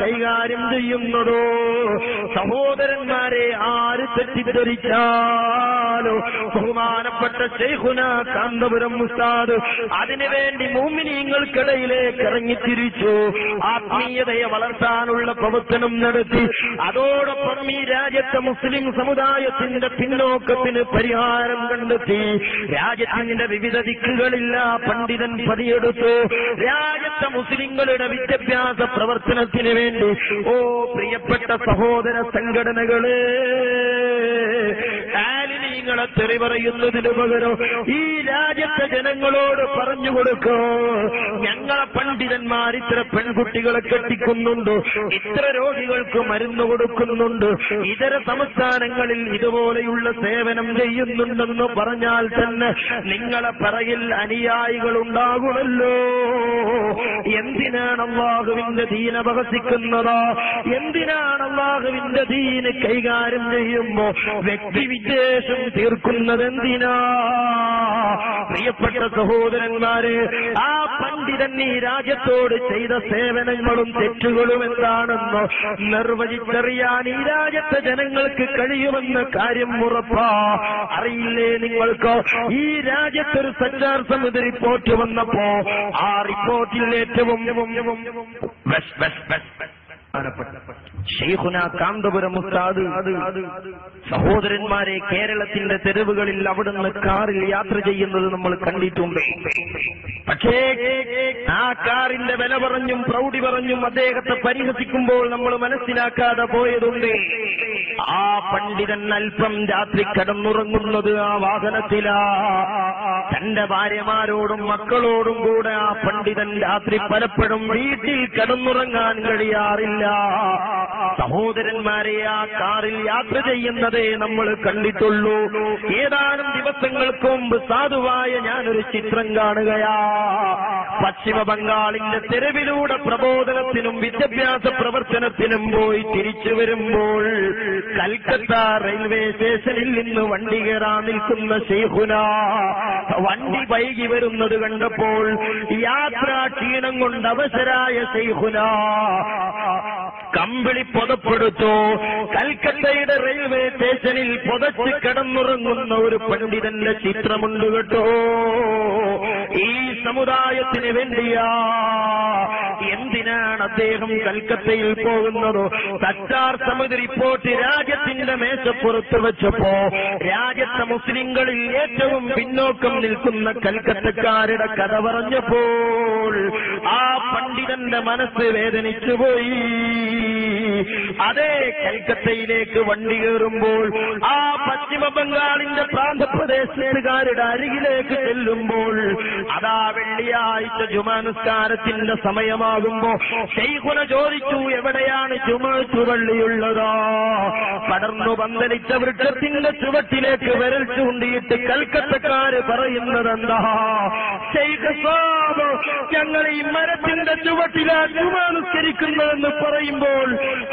കൈകാര്യം ചെയ്യുന്നതോ? സഹോദരന്മാരെ ആര് തെറ്റിദ്ധരിച്ചാലോ? ബഹുമാനപ്പെട്ട ശൈഖുന കാന്തപുരം മുസ്താദ് അതിനുവേണ്ടി മൂമിനിയങ്ങൾക്കിടയിലേക്ക് ഇറങ്ങിത്തിരിച്ചു. ആത്മീയതയെ വളർത്താനുള്ള പ്രവർത്തനം നടത്തി. അതോടൊപ്പം ഈ രാജ്യത്തെ മുസ്ലിം സമുദായത്തിന്റെ പിന്നോക്കത്തിന് പരിഹാരം കണ്ടെത്തി. രാജ്യത്തിന്റെ വിവിധ ദിക്കുകളില്ല പണ്ഡിതൻ പതിയെടുത്തു. രാജ്യത്തെ മുസ്ലിങ്ങളുടെ വിദ്യാഭ്യാസ പ്രവർത്തനത്തിന് വേണ്ടി. ഓ പ്രിയപ്പെട്ട സഹോദര സംഘടനകൾ ആലിനീങ്ങളെ തെറി പറയുന്നതിന് പകരം ഈ രാജ്യത്തെ ജനങ്ങളോട് പറഞ്ഞു കൊടുക്കോ? ഞങ്ങളെ പണ്ഡിതന്മാർ ഇത്ര പെൺകുട്ടികളെ കെട്ടിക്കുന്നുണ്ട് ഇത്ര രോഗികൾക്ക് മരുന്ന് കൊടുക്കുന്നുണ്ട് ഇതര സംസ്ഥാനങ്ങളിൽ ഇതുപോലെയുള്ള സേവനം ചെയ്യുന്നുണ്ടെന്ന് പറഞ്ഞാൽ തന്നെ നിങ്ങളെ പറയിൽ അനുയായികൾ ഉണ്ടാകുമല്ലോ. എന്തിനാണ് അള്ളാഹുവിന്റെ ദീന അപഹസിക്കുന്നത് എന്തിനാണ് അള്ളാഹുവിന്റെ ദീന് കൈകാര്യം ചെയ്യുമ്പോ വ്യക്തിവിദ്വേഷം തീർക്കുന്നത് എന്തിനാ പ്രിയപ്പെട്ട സഹോദരന്മാരെ ആ പണ്ഡിതൻ ഈ രാജ്യത്തോട് ചെയ്ത സേവനങ്ങളും തെറ്റുകളും എന്താണെന്ന് നിർവചിച്ചറിയാൻ ഈ രാജ്യത്തെ ജനങ്ങൾക്ക് കഴിയുമെന്ന കാര്യം ഉറപ്പാ. അറിയില്ലേ നിങ്ങൾക്ക്? ഈ രാജ്യത്തൊരു സഞ്ചാർ സമിതി റിപ്പോർട്ട് വന്നപ്പോ ആ റിപ്പോർട്ടിൽ ഏറ്റവും ഷെയ്ഖുന കാന്തപുരം ഉസ്താദ്. സഹോദരന്മാരെ കേരളത്തിന്റെ തെരുവുകളിൽ അവിടുന്ന് കാറിൽ യാത്ര ചെയ്യുന്നത് നമ്മൾ കണ്ടിട്ടുണ്ട്. പക്ഷേ ആ കാറിന്റെ വില പറഞ്ഞും പ്രൗഢി പറഞ്ഞും അദ്ദേഹത്തെ പരിഹസിക്കുമ്പോൾ നമ്മൾ മനസ്സിലാക്കാതെ പോയതുണ്ട്. ആ പണ്ഡിതൻ അല്പം രാത്രി കടന്നുറങ്ങുന്നത് ആ വാഹനത്തിലാ. തന്റെ ഭാര്യമാരോടും മക്കളോടും കൂടെ ആ പണ്ഡിതൻ രാത്രി പലപ്പോഴും വീട്ടിൽ കടന്നുറങ്ങാൻ കഴിയാറില്ല. സഹോദരന്മാരെ ആ കാറിൽ യാത്ര ചെയ്യുന്നതേ നമ്മൾ കണ്ടിട്ടുള്ളൂ. ഏതാനും ദിവസങ്ങൾക്ക് മുമ്പ് സാധുവായ ഞാനൊരു ചിത്രം കാണുകയാ. പശ്ചിമ ബംഗാളിന്റെ തെരുവിലൂടെ പ്രബോധനത്തിനും വിദ്യാഭ്യാസ പ്രവർത്തനത്തിനും പോയി തിരിച്ചു വരുമ്പോൾ കൽക്കത്ത റെയിൽവേ സ്റ്റേഷനിൽ നിന്ന് വണ്ടി കയറാൻ നിൽക്കുന്ന ഷെയ്ഖുന വണ്ടി വൈകി വരുന്നത് കണ്ടപ്പോൾ യാത്രാ ക്ഷീണം കൊണ്ട് അവശരായ ഷെയ്ഖുന കമ്പിളി പുതപ്പെടുത്തു. കൽക്കത്തയുടെ റെയിൽവേ സ്റ്റേഷനിൽ പുതച്ച് കിടന്നുറങ്ങുന്ന ഒരു പണ്ഡിതന്റെ ചിത്രമുണ്ട് കേട്ടോ. ഈ സമുദായത്തിന് വേണ്ടിയാ എന്തിനാണ് അദ്ദേഹം കൽക്കത്തയിൽ പോകുന്നതോ? സച്ചാർ സമിതി റിപ്പോർട്ട് രാജ്യത്തിന്റെ മേശപ്പുറത്ത് വെച്ചപ്പോ രാജ്യത്തെ മുസ്ലിങ്ങളിൽ ഏറ്റവും പിന്നോക്കം നിൽക്കുന്ന കൽക്കത്തക്കാരുടെ കഥ പറഞ്ഞപ്പോൾ ആ പണ്ഡിതന്റെ മനസ്സ് വേദനിച്ചുപോയി. അതേ കൽക്കത്തയിലേക്ക് വണ്ടി കയറുമ്പോൾ ആ പശ്ചിമ ബംഗാളിന്റെ പ്രാന്തപ്രദേശത്തുകാരുടെ അരികിലേക്ക് ചെല്ലുമ്പോൾ അതാ വെള്ളിയാഴ്ച ജുമാനുസ്കാരത്തിന്റെ സമയമാകുമ്പോ ശൈഖുന ചോദിച്ചു എവിടെയാണ് ചുമ ചുവള്ളിയുള്ളതോ? പടർന്നു പന്തലിച്ച വൃക്ഷത്തിന്റെ ചുവട്ടിലേക്ക് വിരൽ ചൂണ്ടിയിട്ട് കൽക്കത്തക്കാര് പറയുന്നത് എന്താ ശൈഖ് സാബ് ഞങ്ങൾ ഈ മരത്തിന്റെ ചുവട്ടിലാ ജുമാനുസ്കരിക്കുന്നതെന്ന് പറയുമ്പോൾ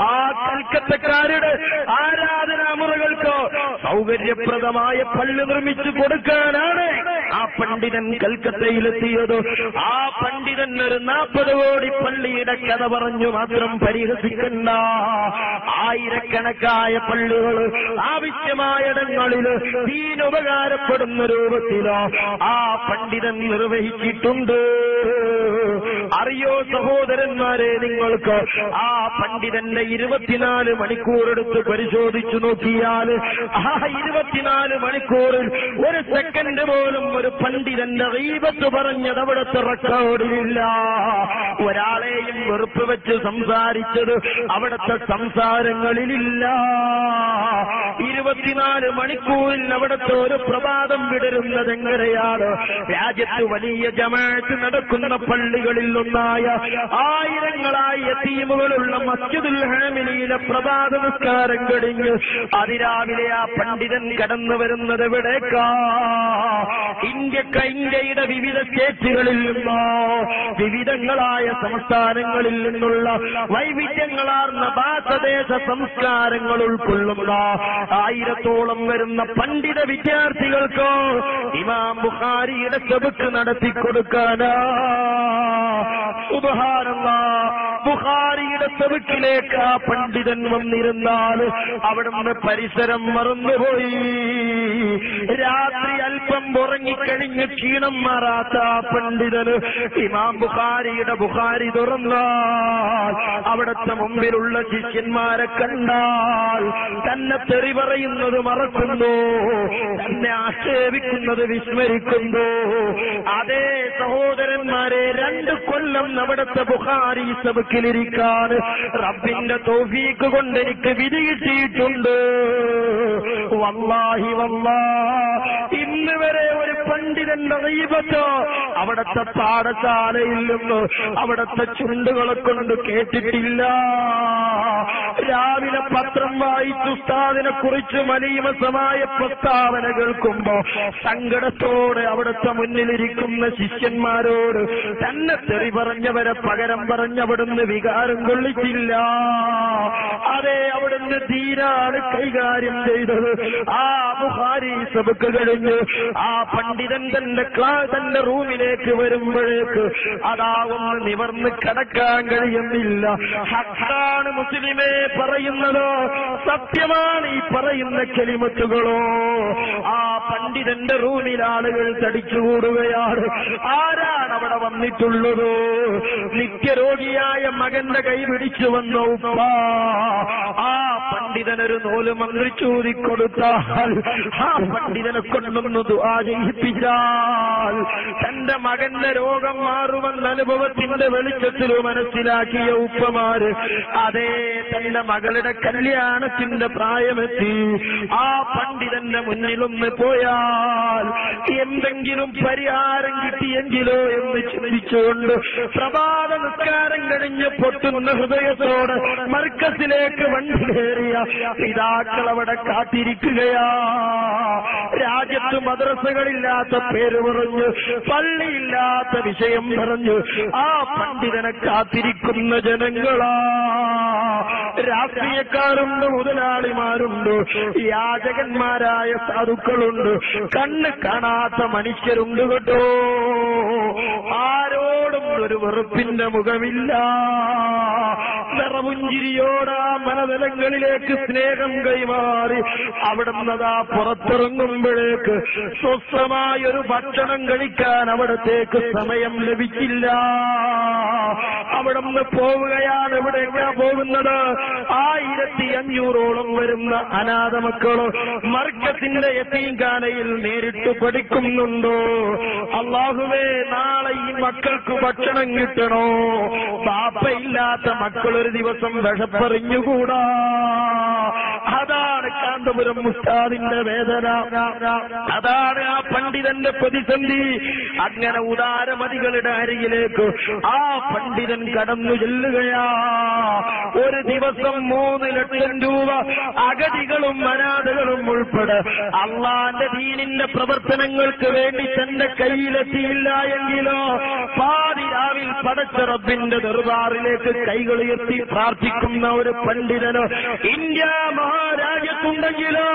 ആ കൽക്കത്തക്കാരുടെ ആരാധനാമുറകൾക്ക് സൗകര്യപ്രദമായ പള്ളി നിർമ്മിച്ചു കൊടുക്കാനാണ് ആ പണ്ഡിതൻ കൽക്കത്തയിലെത്തിയത്. ആ പണ്ഡിതൻ ഒരു നാൽപ്പത് കോടി പള്ളിയുടെ കഥ പറഞ്ഞു മാത്രം പരിഹസിക്കണ്ട. ആയിരക്കണക്കായ പള്ളികൾ ആവശ്യമായിടങ്ങളിൽ ദീനുപകാരപ്പെടുന്ന രൂപത്തിലോ ആ പണ്ഡിതൻ നിർവഹിച്ചിട്ടുണ്ട്. അറിയോ സഹോദരന്മാരെ നിങ്ങൾക്ക് ആ പണ്ഡിതന്റെ ഇരുപത്തിനാല് മണിക്കൂർ എടുത്ത് പരിശോധിച്ചു നോക്കിയാൽ ആ ഇരുപത്തിനാല് മണിക്കൂറിൽ ഒരു സെക്കൻഡ് പോലും ഒരു പണ്ഡിതന്റെ റീപത്ത് പറഞ്ഞത് അവിടുത്തെ റെക്കോർഡിലില്ല. ഒരാളെയും വെറുപ്പ് വെച്ച് സംസാരിച്ചത് അവിടുത്തെ സംസാരങ്ങളിലില്ല. ഇരുപത്തിനാല് മണിക്കൂറിൽ അവിടുത്തെ ഒരു പ്രഭാതം വിടരുന്നത് എങ്ങനെയാണ് രാജ്യത്ത് വലിയ ജമാഅത്ത് നടക്കുന്ന പള്ളികളിൽ ഒന്നായ ആയിരങ്ങളായ എത്തിയുമുകളുള്ള മസ്ജിദുൽ ഹാമിലിയിലെ പ്രഭാത നിസ്കാരം കഴിഞ്ഞ് അതിരാവിലെ ആ പണ്ഡിതൻ കടന്നു വരുന്നത് എവിടേക്കാ? ഇന്ത്യക്ക ഇന്ത്യയുടെ വിവിധ സ്റ്റേറ്റുകളിൽ നിന്നോ വിവിധങ്ങളായ സംസ്ഥാനങ്ങളിൽ നിന്നുള്ള വൈവിധ്യങ്ങളാർന്ന ഭാഷദേശ സംസ്കാരങ്ങൾ ഉൾക്കൊള്ളുന്ന ആയിരത്തോളം വരുന്ന പണ്ഡിത വിദ്യാർത്ഥികൾക്ക് ഇമാം ബുഖാരിയുടെ നടത്തി കൊടുക്കാനാ തെവിട്ടിലേക്ക് ആ പണ്ഡിതൻ വന്നിരുന്നാൽ അവിടുന്ന് പരിസരം മറന്നുപോയി. രാത്രി അല്പം ഉറങ്ങിക്കഴിഞ്ഞ് ക്ഷീണം മാറാത്ത പണ്ഡിതന് ഇമാം ബുഖാരിയുടെ ബുഖാരി തുറന്നാൽ അവിടുത്തെ മുമ്പിലുള്ള ശിഷ്യന്മാരെ കണ്ടാൽ തന്നെ തെറി പറയുന്നത് മറക്കുന്നു തന്നെ ആക്ഷേപിക്കുന്നത് വിസ്മരിക്കുന്നു അതേ സഹോദരന്മാരെ രണ്ട് കൊല്ലം അവിടുത്തെ ബുഖാരി സബക്കിലിരിക്കാൻ റബ്ബിന്റെ തോഫീക്ക് കൊണ്ട് എനിക്ക് വിധി കിട്ടിയിട്ടുണ്ട്. വല്ലാഹി വല്ലാ ഇന്ന് വരെ ഒരു പണ്ഡിതന്റെ ദൈവത്തോ അവിടത്തെ പാഠശാലയിൽ നിന്ന് അവിടത്തെ ചുണ്ടുകളെ കൊണ്ട് കേട്ടിട്ടില്ല. രാവിലെ പത്രം വായിച്ചു ഉസ്താദിനെ കുറിച്ച് മലീമസമായ പ്രസ്താവന കേൾക്കുമ്പോ സങ്കടത്തോടെ അവിടുത്തെ മുന്നിലിരിക്കുന്ന ശിഷ്യന്മാരോട് തന്നെ തെറി പറഞ്ഞവരെ പകരം പറഞ്ഞവിടുന്ന് വികാരം കൊള്ളിച്ചില്ല. അതെ അവിടുന്ന് തീരാണ് കൈകാര്യം ചെയ്തത്. ആ ബുഹാരി സബക്ക് കഴിഞ്ഞ് ആ പണ്ഡിതൻ തന്റെ ക്ലാ തന്റെ റൂമിലേക്ക് വരുമ്പോഴേക്ക് അതാവും നിവർന്ന് കടക്കാൻ കഴിയുന്നില്ല. ഹക്കാണ് മുസ്ലിമേ പറയുന്നത് സത്യമാണ് ഈ പറയുന്ന കെളിമത്തുകളോ ആ പണ്ഡിതന്റെ റൂമിൽ ആളുകൾ തടിച്ചുകൂടുകയാണ്. ആരാണ് അവിടെ വന്നിട്ടുള്ളത്? നിത്യരോഗിയായ മകന്റെ കൈ പിടിച്ചു വന്ന ഉപ്പ. ആ പണ്ഡിതനൊരു നൂൽ മന്ത്രി കൊടുത്താൽ ആ പണ്ഡിതനെ കൊണ്ടൊന്ന് തന്റെ മകന്റെ രോഗം മാറുമെന്ന അനുഭവത്തിന്റെ വെളിച്ചത്തിൽ മനസ്സിലാക്കിയ ഉപ്പമാര് അതേ തന്റെ മകളുടെ കല്യാണത്തിന്റെ പ്രായമെത്തി ആ പണ്ഡിതന്റെ മുന്നിലൊന്ന് പോയാൽ എന്തെങ്കിലും പരിഹാരം കിട്ടിയെങ്കിലോ എന്ന് ചിന്തിച്ചുകൊണ്ട് പ്രഭാത നിസ്കാരം കഴിഞ്ഞ് പൊട്ടുന്ന ഹൃദയത്തോടെ മർക്കസിലേക്ക് വണ്ടി കയറിയ പിതാക്കൾ അവിടെ കാത്തിരിക്കുകയാ. രാജ്യത്ത് മദ്രസകളില്ലാത്ത പേര് പറഞ്ഞു പള്ളിയില്ലാത്ത വിഷയം പറഞ്ഞു ആ പണ്ഡിതനെ കാത്തിരിക്കുന്ന ജനങ്ങളാ. രാഷ്ട്രീയക്കാരുണ്ട് മുതലാളിമാരുണ്ട് യാചകന്മാരായ സാധുക്കളുണ്ട്. കണ്ണ് കാണാത്ത മനുഷ്യരുണ്ട് കേട്ടോ. ആരോടും ഒരു വെറുപ്പിന്റെ മുഖമില്ല. നിറമുഞ്ചിരിയോടാ മനതലങ്ങളിലേക്ക് സ്നേഹം കൈമാറി അവിടുന്നതാ പുറത്തിറങ്ങുമ്പോഴേക്ക് സ്വസ്ഥമായൊരു ഭക്ഷണം കഴിക്കാൻ അവിടത്തേക്ക് സമയം ലഭിച്ചില്ല അവിടുന്ന് പോവുകയാണ് എവിടേക്കാ പോകുന്നത്. ആയിരത്തി അഞ്ഞൂറോളം വരുന്ന അനാഥ മക്കൾ മർക്കത്തിന്റെ എത്തീങ്കാനയിൽ നേരിട്ട് പഠിക്കുന്നുണ്ടോ? അള്ളാഹുവേ നാളെ ഈ മക്കൾക്ക് ഭക്ഷണം കിട്ടണോ? ബാപ്പയില്ലാത്ത മക്കൾ ഒരു ദിവസം വിഷപ്പറിഞ്ഞുകൂടാ അതാണ് കാന്തപുരം മുസ്താദിന്റെ വേദന. അതാണ് ആ പണ്ഡിതന്റെ പ്രതിസന്ധി. അങ്ങനെ ഉദാരമതികളുടെ അരികിലേക്ക് ആ പണ്ഡിതൻ കടന്നു ചെല്ലുകയാ. ഒരു ദിവസം മൂന്ന് ലക്ഷം രൂപ അഗതികളും അനാഥകളും ഉൾപ്പെടെ അള്ളാന്റെ ദീനിന്റെ പ്രവർത്തനങ്ങൾക്ക് വേണ്ടി തന്റെ കയ്യിലെത്തിയില്ല എങ്കിലോ പാതിരാവിൽ പടച്ച റബ്ബിന്റെ ദർബാറിലേക്ക് കൈകളുയർത്തി പ്രാർത്ഥിക്കുന്ന ഒരു പണ്ഡിതനോ ഇന്ത്യ മഹാരാജ്യത്തുണ്ടെങ്കിലോ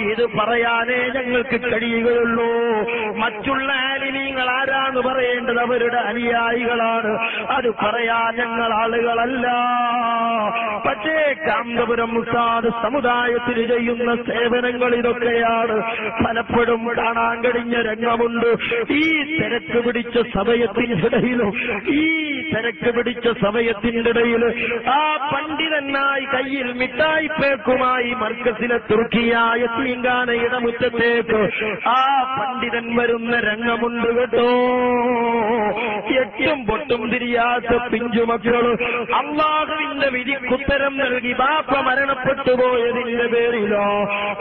ഇത് പറയാനേ ഞങ്ങൾക്ക് കഴിയുകയുള്ളൂ. മറ്റുള്ള ആലിനീങ്ങൾ ആരാന്ന് പറയേണ്ടത് അവരുടെ അനുയായികളാണ്. അത് പറയാൻ ഞങ്ങൾ ആളുകളല്ല. പക്ഷേ കാന്തപുരം മുസാദ് സമുദായത്തിന് ചെയ്യുന്ന സേവനങ്ങൾ ഇതൊക്കെയാണ്. പലപ്പോഴും കാണാൻ കഴിഞ്ഞ രംഗമുണ്ട്. ഈ തിരക്ക് പിടിച്ച സമയത്തിനിടയിലും ഈ തിരക്ക് പിടിച്ച സമയത്തിന്റെ ഇടയിൽ ആ പണ്ഡിതനായി കയ്യിൽ മിഠായി പേക്കുമായി മർക്കസിലെ തുർക്കിയായ തീങ്കാനയുടെ മുറ്റത്തേക്ക് ആ പണ്ഡിതൻ വരുന്ന രംഗമുണ്ട് കേട്ടോ. എട്ടും പൊട്ടും തിരിയാത്ത പിഞ്ചുമക്കൾ അള്ളാഹുവിന്റെ വിധിക്കുത്തരം നൽകി ബാപ്പ മരണപ്പെട്ടു പോയതിന്റെ പേരിലോ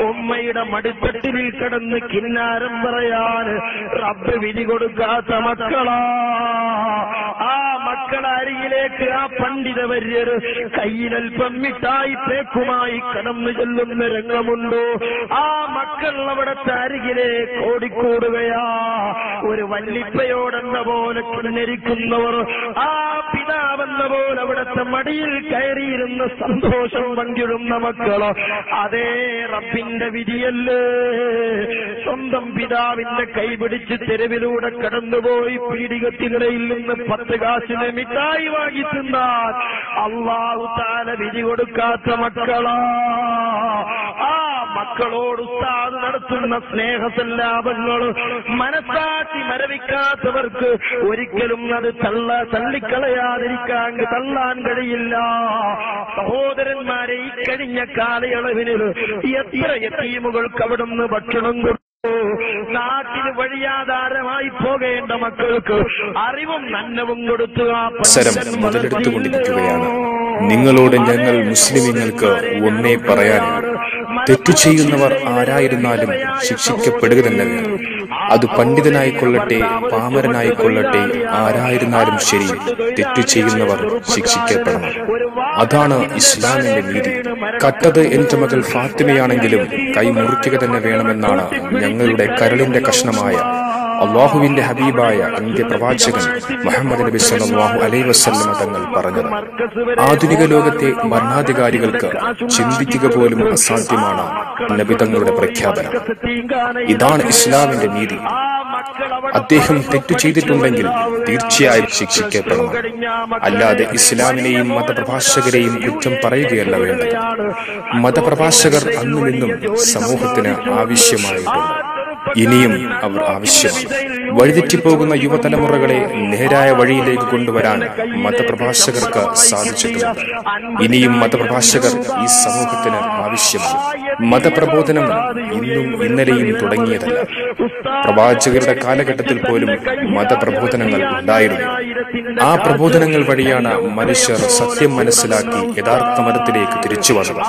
ഉമ്മയുടെ മടിത്തട്ടിൽ കിടന്ന് കിന്നാരം പറയാൻ റബ്ബ് വിധി കൊടുക്കാത്ത മക്കളാ. ആ മക്കളെ അരികിലേക്ക് ആ പണ്ഡിത വര്യർ കയ്യിലൽപ്പം മിഠായി തേക്കുമായി കടന്നു ചെല്ലുന്ന രംഗമുണ്ടോ? ആ മക്കൾ അവിടത്തെ അരികിലേക്ക് ഓടിക്കൂടുകയാ. ഒരു വല്ലിപ്പയോടെന്ന പോലെ ആ പിതാ പിതാവെന്ന പോലെ അവിടുത്തെ മടിയിൽ കയറിയിരുന്ന സന്തോഷം പങ്കിടുന്ന മക്കളോ അതേ റബ്ബിന്റെ വിധിയല്ലേ? സ്വന്തം പിതാവിന്റെ കൈപിടിച്ച് തെരുവിലൂടെ കടന്നുപോയി പീഡികത്തിനിടയിൽ നിന്ന് പത്ത് കാശിനെ മിഠായി വാങ്ങി തിന്നാൻ അള്ളാഹു താല വിധി കൊടുക്കാത്ത മക്കളാ. ആ മക്കളോട് ഉസ്താദ് നടത്തുന്ന സ്നേഹസല്ലാപങ്ങൾ മനസ്സാക്കി മരവിക്കാത്തവർക്ക് ഒരിക്കലും അത് തള്ള തള്ളിക്കളയാതിരിക്കാൻ തള്ളാൻ കഴിയില്ല. സഹോദരന്മാരെ ഈ കഴിഞ്ഞ കാലയളവിന് എത്ര എത്തീമുകൾക്ക് അവിടുന്ന് ഭക്ഷണം കൊടുത്തു. നാട്ടിന് വഴിയാധാരമായി പോകേണ്ട മക്കൾക്ക് അറിവും നന്നവും കൊടുത്തു ആ മുതലെടുത്തുകൊണ്ടിരിക്കുകയാണ്. നിങ്ങളോട് ഞങ്ങൾ മുസ്ലിമീങ്ങൾക്ക് ഒന്നേ പറയാനുള്ളൂ തെറ്റു ചെയ്യുന്നവർ ആരായിരുന്നാലും ശിക്ഷിക്കപ്പെടുക തന്നെ അത് പണ്ഡിതനായിക്കൊള്ളട്ടെ പാമരനായിക്കൊള്ളട്ടെ ആരായിരുന്നാലും ശരി തെറ്റു ചെയ്യുന്നവർ ശിക്ഷിക്കപ്പെടണം. അതാണ് ഇസ്ലാമിന്റെ നീതി. കട്ടത് എന്റെ മകൾ ഫാത്തിമയാണെങ്കിലും കൈ മുറിക്കുക തന്നെ വേണമെന്നാണ് ഞങ്ങളുടെ കരളിന്റെ കഷ്ണമായ അള്ളാഹുവിന്റെ ഹബീബായ അന്ത്യപ്രവാചകൻ മുഹമ്മദ് നബി സല്ലല്ലാഹു അലൈ വസ്ലമ തങ്ങൾ പറഞ്ഞത്. ആധുനിക ലോകത്തെ ഭരണാധികാരികൾക്ക് ചിന്തിക്കുക പോലും അസാധ്യമാണ് നബി തങ്ങളുടെ പ്രഖ്യാപനം. ഇതാണ് ഇസ്ലാമിന്റെ നീതി. അദ്ദേഹം തെറ്റു ചെയ്തിട്ടുണ്ടെങ്കിൽ തീർച്ചയായും ശിക്ഷിക്കപ്പെടണം. അല്ലാതെ ഇസ്ലാമിനെയും മതപ്രഭാഷകരെയും കുറ്റം പറയുകയല്ല വേണ്ടത്. മതപ്രഭാഷകർ അന്നു നിന്നും സമൂഹത്തിന് ആവശ്യമായിട്ടുണ്ട്. ഇനിയും അവർ ആവശ്യമാണ്. വഴിതെറ്റിപ്പോകുന്ന യുവതലമുറകളെ നേരായ വഴിയിലേക്ക് കൊണ്ടുവരാൻ മതപ്രഭാഷകർക്ക് സാധിച്ചിട്ടുണ്ട്. ഇനിയും മതപ്രഭാഷകർ ഈ സമൂഹത്തിന് ആവശ്യമാണ്. മതപ്രബോധനം ഇന്നും ഇന്നലെയും തുടങ്ങിയതല്ല. പ്രവാചകരുടെ കാലഘട്ടത്തിൽ പോലും മതപ്രബോധനങ്ങൾ ഉണ്ടായിരുന്നു. ആ പ്രബോധനങ്ങൾ വഴിയാണ് മനുഷ്യർ സത്യം മനസ്സിലാക്കി യഥാർത്ഥ മതത്തിലേക്ക് തിരിച്ചു വന്നത്.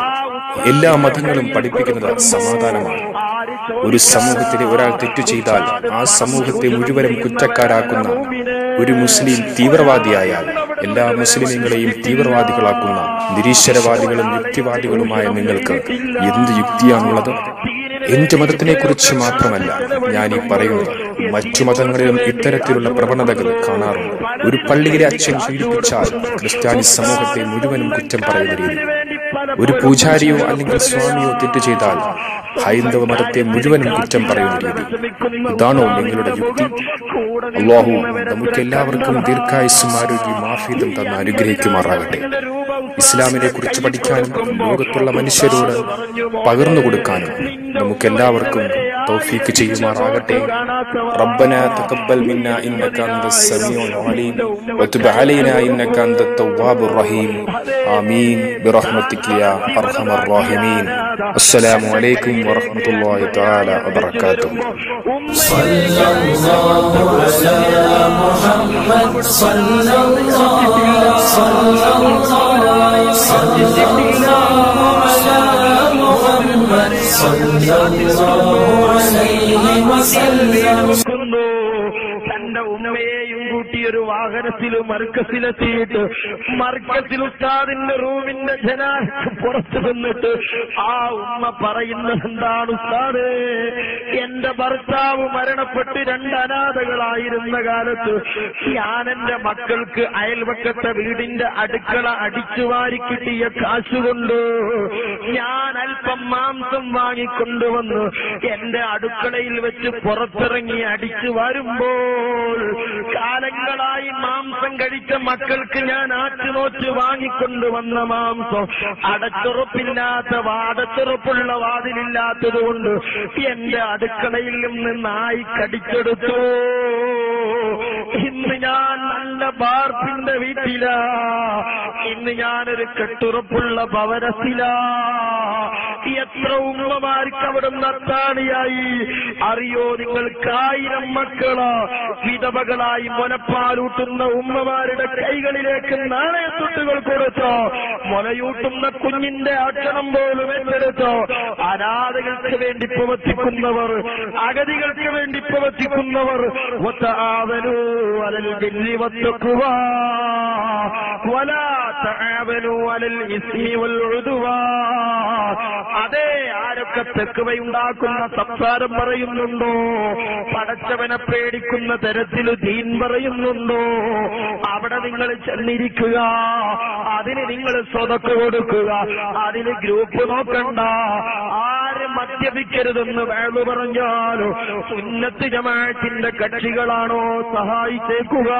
എല്ലാ മതങ്ങളും പഠിപ്പിക്കുന്നത് സമാധാനമാണ്. ഒരു സമൂഹത്തിലെ ഒരാൾ തെറ്റു ചെയ്താൽ ആ സമൂഹത്തെ മുഴുവനും കുറ്റക്കാരാക്കുന്ന ഒരു മുസ്ലിം തീവ്രവാദിയായാൽ എല്ലാ മുസ്ലിമുകളെയും തീവ്രവാദികളാക്കുന്ന നിരീശ്വരവാദികളും യുക്തിവാദികളുമായ നിങ്ങൾക്ക് എന്ത് യുക്തിയാണുള്ളത്? എന്റെ മതത്തിനെ കുറിച്ച് മാത്രമല്ല ഞാൻ ഈ പറയുന്നത്. മറ്റു മതങ്ങളിലും ഇത്തരത്തിലുള്ള പ്രവണതകൾ കാണാറുണ്ട്. ഒരു പള്ളിയിലെ അച്ഛൻ പീഡിപ്പിച്ചാൽ ക്രിസ്ത്യാനി സമൂഹത്തെ മുഴുവനും കുറ്റം പറയുന്ന രീതി. ഒരു പൂജാരിയോ അല്ലെങ്കിൽ സ്വാമിയോ തെറ്റ് ചെയ്താൽ ഹൈന്ദവ മതത്തെ മുഴുവനും കുറ്റം പറയുന്ന രീതി ഇതാണോ നിങ്ങളുടെ യുക്തി? അള്ളാഹു നമുക്ക് എല്ലാവർക്കും ദീർഘായുസ്സും ആരോഗ്യം ആഫീതും തന്ന് അനുഗ്രഹിക്കുമാറാകട്ടെ. ഇസ്ലാമിനെ കുറിച്ച് പഠിക്കാനും ലോകത്തുള്ള മനുഷ്യരോട് പകർന്നു കൊടുക്കാനും നമുക്ക് എല്ലാവർക്കും തൗഫീക്ക് ചെയ്യുമാറാകട്ടെ ربنا تقبل منا انك انت السميع العليم وتب علينا انك انت التواب الرحيم امين برحمتك يا ارحم الراحمين السلام عليكم ورحمه الله تعالى وبركاته صلى الله على محمد صلى الله صلى الله صلى الله على محمد صلى الله عليه وسلم ുന്നു തന്റെ ഉമ്മയെയും ഒരു വാഹനത്തിൽ മർക്കസിലെത്തിയിട്ട് മർക്കസിൽ ഉസ്താദിന്റെ റൂമിന്റെ ജനാലക്ക് പുറത്തു നിന്നിട്ട് ആ ഉമ്മ പറയുന്നത് എന്താണ് ഉസ്താദ്? എന്റെ ഭർത്താവ് മരണപ്പെട്ട് രണ്ട് അനാഥകളായിരുന്ന കാലത്ത് ഞാൻ എന്റെ മക്കൾക്ക് അയൽവക്കത്തെ വീടിന്റെ അടുക്കള അടിച്ചു വാരി കിട്ടിയ കാശുകൊണ്ട് ഞാൻ അല്പം മാംസം വാങ്ങിക്കൊണ്ടുവന്ന് എന്റെ അടുക്കളയിൽ വെച്ച് പുറത്തിറങ്ങി അടിച്ചു വരുമ്പോൾ കാലങ്ങളായി മാംസം കഴിച്ച മക്കൾക്ക് ഞാൻ ആറ്റുനോറ്റ് വാങ്ങിക്കൊണ്ടുവന്ന മാംസം. അടച്ചുറപ്പില്ലാത്ത വാടച്ചുറപ്പുള്ള വാതിലില്ലാത്തത് കൊണ്ട് എന്റെ അടുക്കളയിൽ നിന്ന് നായി കടിച്ചെടുത്തു. ഇന്ന് ഞാൻ നല്ല ബാർപ്പിന്റെ വീട്ടിലാ. ഇന്ന് ഞാനൊരു കെട്ടുറപ്പുള്ള ഭവനത്തിലാ മാത്രവും ഉമ്മമാർക്ക് അവിടുന്ന് അത്താണിയായി. അറിയോ നിങ്ങൾക്ക് ആയിരം മക്കൾ? വിധവകളായി മുലപ്പാലൂട്ടുന്ന ഉമ്മമാരുടെ കൈകളിലേക്ക് നാണയത്തൊട്ടുകൾ കൊടുത്തോ? മുലയൂട്ടുന്ന കുഞ്ഞിന്റെ അക്ഷണം പോലും ഏറ്റെടുത്തോ? അനാഥകൾക്ക് വേണ്ടി പ്രവർത്തിക്കുന്നവർ അഗതികൾക്ക് വേണ്ടി പ്രവർത്തിക്കുന്നവർ ഒത്ത അതിൽ അലൽ ബില്ലി വലാ വൽ ആരൊക്കെ തെക്കുവയുണ്ടാക്കുന്ന സംസാരം പറയുന്നുണ്ടോ? പടച്ചവനെ പേടിക്കുന്ന തരത്തിൽ ദീൻ പറയുന്നുണ്ടോ? അവിടെ നിങ്ങൾ ചെന്നിരിക്കുക. അതിന് നിങ്ങൾ സ്വതക്ക് കൊടുക്കുക. അതിന് ഗ്രൂപ്പ് നോക്കണ്ട. ആരും മദ്യപിക്കരുതെന്ന് വേളു പറഞ്ഞാലോ സുന്നത്ത് ജമാഅത്തിന്റെ കക്ഷികളാണോ? സഹായിച്ചേക്കുക.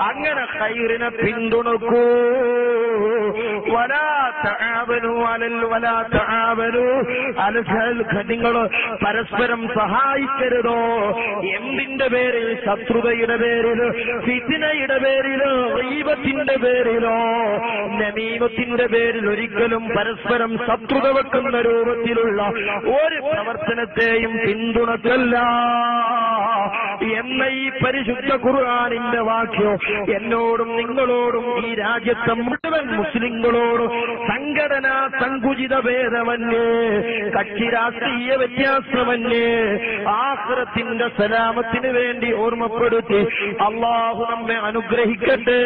അങ്ങനെ ഹൈറിനെ പിന്തുണക്കൂ. നിങ്ങൾ പരസ്പരം സഹായിക്കരുതോ? എന്തിന്റെ പേരിൽ? ശത്രുതയുടെ പേരിൽ? ഫിതിനയുടെ പേരിലോ ദൈവത്തിന്റെ പേരിലോ? നമീമത്തിന്റെ പേരിൽ ഒരിക്കലും പരസ്പരം ശത്രുത വെക്കുന്ന രൂപത്തിലുള്ള ഒരു പ്രവർത്തനത്തെയും പിന്തുണക്കല്ല എന്ന ഈ പരിശുദ്ധ ഖുർആാനിന്റെ വാക്യോ എന്നോടും നിങ്ങളോടും ഈ രാജ്യത്തെ മുഴുവൻ മുസ്ലിങ്ങളോടും സംഘടനാ സങ്കുചിത ഭേദമന്യേ കക്ഷി രാഷ്ട്രീയ വ്യത്യാസമന്യേ ആഹ്റത്തിന്റെ സലാമത്തിന് വേണ്ടി ഓർമ്മപ്പെടുത്തി. അള്ളാഹു നമ്മെ അനുഗ്രഹിക്കട്ടെ.